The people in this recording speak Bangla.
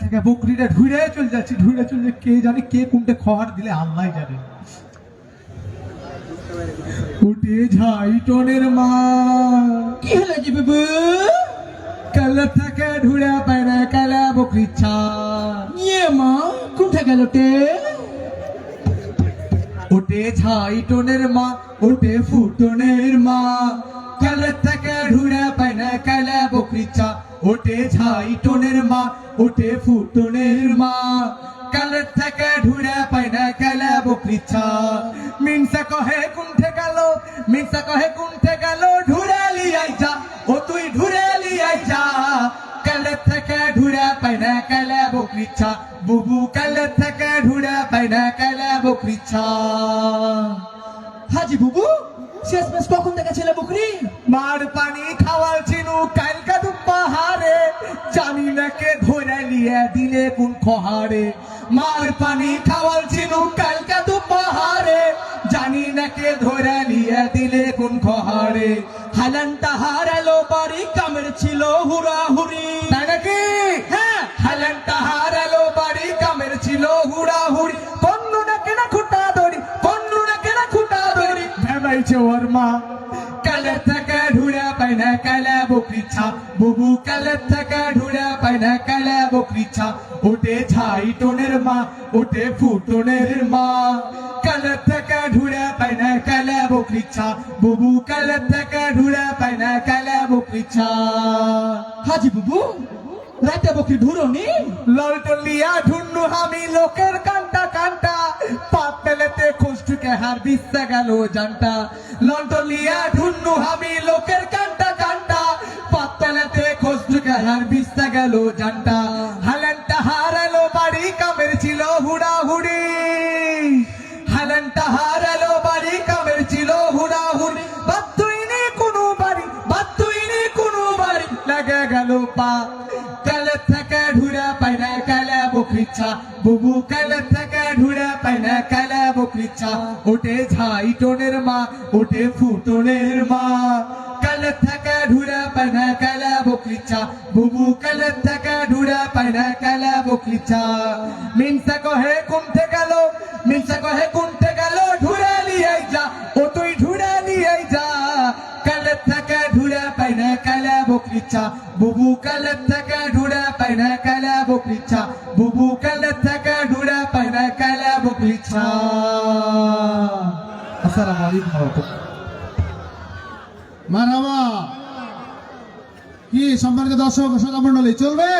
থেকে বকরিটা ঢুড়ে চলে যাচ্ছে ঢুড়ে চলে যাচ্ছে, কে জানে কে কোনটা খড় দিলে আল্লাহ জানে। উঠে ঝাই টনের মা কি হলো জি বাবু? কাল থেকে কালা বকরি ছা ইয়ে মা গেল টে? ওটে ছাই টনের মা ওটে ফুটনের মা কালে থেকে ঢুড়ে পায় না কালা বকরি চা ওটে ছাই টনের মা ওটে ফুটনের মা। কালে থেকে ঢুড়ে পায় না কালা বকরি চা। মিনসা কহে কুণ্ঠে গেল? মিনসা কহে কুণ্ঠে গেল? ঢুড়ে লিয়াই যা, ও তুই ঢুড়ে লিয়াই যা। কালে থেকে ঢুড়ে পায় না কালা বকরি চা। বুবু, কালে থেকে ঢুড়ে পায় না কালা বকরি চা। হাজি বুবু শেষ মেশ কখন দেখা ছিল বকরি? মার পানি খাওয়ার চিনু পাহাড়ে জানি না কে ধরে লিয়ে দিলে কোন খহারে? মার পানি খাওয়ার চিনু কালকা দু পাহাড়ে জানি না কে ধরে লিয়ে দিলে কোন খহারে। হালানটা হারালো বাড়ি, কামের ছিল হুরি তাই নাকি? হ্যাঁ হালেন তাহারালো বাড়ি, কামের ছিল হুড়া হুড়ি কন্নু না কেনা খুঁটা দড়ি, কন্নু না কেনা খুঁটা দড়ি। ভেবাইছে ওর মা। কালে থেকে ঢুড়ে পাই না, কালে বকরি ছা বুবু কালে থেকে ঢুড়ে ছা ওটে ছাই টোনের মা ওটে ফুটনের মা। কালে থেকে ঢুড়ে পাই না কালে বকরি ছা বুবু কালে থেকে ঢুড়ে পাই না কালে বকরি ছা হাজি বুবু রাতে বকরি ঢুরনি ললটলিয়া ঢুন্নু আমি লোকের কান্টা কান্টা। পাপ পেলেতে খুশটুকে হার বিস্তা গেল জানটা। ললটলিয়া ঢুন্নু আমি লোকের কান্টা কান্টা। পাপ পেলেতে খুশটুকে হার বিস্তা গেল জানটা। হালেনটা হারালো, বাড়ি কামের ছিল হুড়া হুড়ি হালেনটা হারালো, বাড়ি কামের ছিল হুড়া হুড়ি বাদ্যইনি কোনো বাড়ি বাদ্যইনি কোনো বাড়ি। লাগে গেল পা, কালে থেকে ঢুড়ে পাই না কালে বকরিচ্ছা বুবু, কালে থেকে ঢুড়ে পাই না কালে বকরিচ্ছা ওটে ঝাই টোনের মা, ওটে ফুটনের মা। কালে থেকে ঢুড়ে পাই না কালে বকরিচ্ছা বুবু কালে থেকে ঢুড়ে পাই না কালে বকরিচ্ছা মিনসা কহে কুমতে গেল? মিনসা কহে কুমতে গেল? ঢুড়ে লিয়ে যা, ও তুই ঢুড়ে লিয়ে যা। কালে থেকে ঢুড়ে পাই না কালে বকরিচ্ছা বুবু কালে থেকে ঢুড়ে পাই না কালে বকরিচ্ছা বুবু কালে থেকে ঢুড়ে পাই না কালে বকরিচ্ছা আসসালামু আলাইকুম। মারামা। কি সম্মানিত দর্শক শ্রোতা মন্ডলী চলবে?